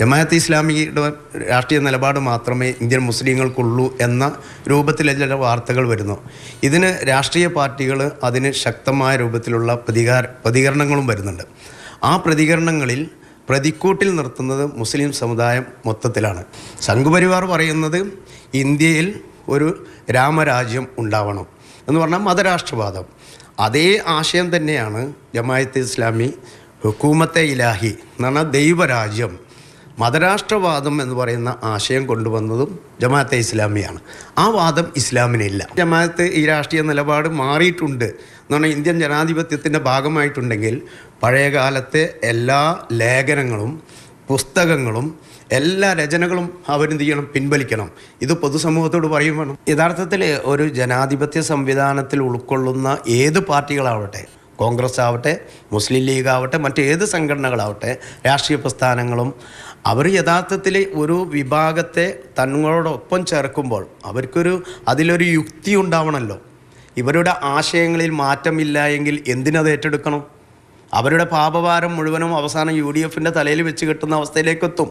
ജമാഅത്ത് ഇസ്ലാമിയുടെ രാഷ്ട്രീയ നിലപാട് മാത്രമേ ഇന്ത്യൻ മുസ്ലിങ്ങൾക്കുള്ളൂ എന്ന രൂപത്തിലെ ചില വാർത്തകൾ വരുന്നു. ഇതിന് രാഷ്ട്രീയ പാർട്ടികൾ അതിന് ശക്തമായ രൂപത്തിലുള്ള പ്രതികാര പ്രതികരണങ്ങളും വരുന്നുണ്ട്. ആ പ്രതികരണങ്ങളിൽ പ്രതിക്കൂട്ടിൽ നിർത്തുന്നത് മുസ്ലിം സമുദായം മൊത്തത്തിലാണ്. സംഘപരിവാർ പറയുന്നത് ഇന്ത്യയിൽ ഒരു രാമരാജ്യം ഉണ്ടാവണം എന്ന് പറഞ്ഞാൽ മതരാഷ്ട്രവാദം. അതേ ആശയം തന്നെയാണ് ജമായത്ത് ഇസ്ലാമി ഹുക്കൂമത്തെ ഇലാഹി എന്ന് പറഞ്ഞാൽ ദൈവരാജ്യം മതരാഷ്ട്രവാദം എന്ന് പറയുന്ന ആശയം കൊണ്ടുവന്നതും ജമാഅത്തെ ഇസ്ലാമിയാണ്. ആ വാദം ഇസ്ലാമിനില്ല ജമാഅത്ത് ഈ രാഷ്ട്രീയ നിലപാട് മാറിയിട്ടുണ്ട് എന്ന് പറഞ്ഞാൽ ഇന്ത്യൻ ജനാധിപത്യത്തിന്റെ ഭാഗമായിട്ടുണ്ടെങ്കിൽ പഴയകാലത്തെ എല്ലാ ലേഖനങ്ങളും പുസ്തകങ്ങളും എല്ലാ രചനകളും അവരെന്ത് ചെയ്യണം? പിൻവലിക്കണം. ഇത് പൊതുസമൂഹത്തോട് പറയും വേണം യഥാർത്ഥത്തിൽ ഒരു ജനാധിപത്യ സംവിധാനത്തിൽ ഉൾക്കൊള്ളുന്ന ഏത് പാർട്ടികളാവട്ടെ കോൺഗ്രസ് ആവട്ടെ മുസ്ലിം ലീഗ് ആവട്ടെ മറ്റേത് സംഘടനകളാവട്ടെ രാഷ്ട്രീയ പ്രസ്ഥാനങ്ങളും അവർ യഥാർത്ഥത്തിൽ ഒരു വിഭാഗത്തെ തങ്ങളോടൊപ്പം ചേർക്കുമ്പോൾ അവർക്കൊരു അതിലൊരു യുക്തി ഉണ്ടാവണമല്ലോ ഇവരുടെ ആശയങ്ങളിൽ മാറ്റമില്ല എങ്കിൽ എന്തിനത് ഏറ്റെടുക്കണം? അവരുടെ പാപഭാരം മുഴുവനും അവസാനം യു ഡി എഫിന്റെ തലയിൽ വെച്ച് കെട്ടുന്ന അവസ്ഥയിലേക്കെത്തും.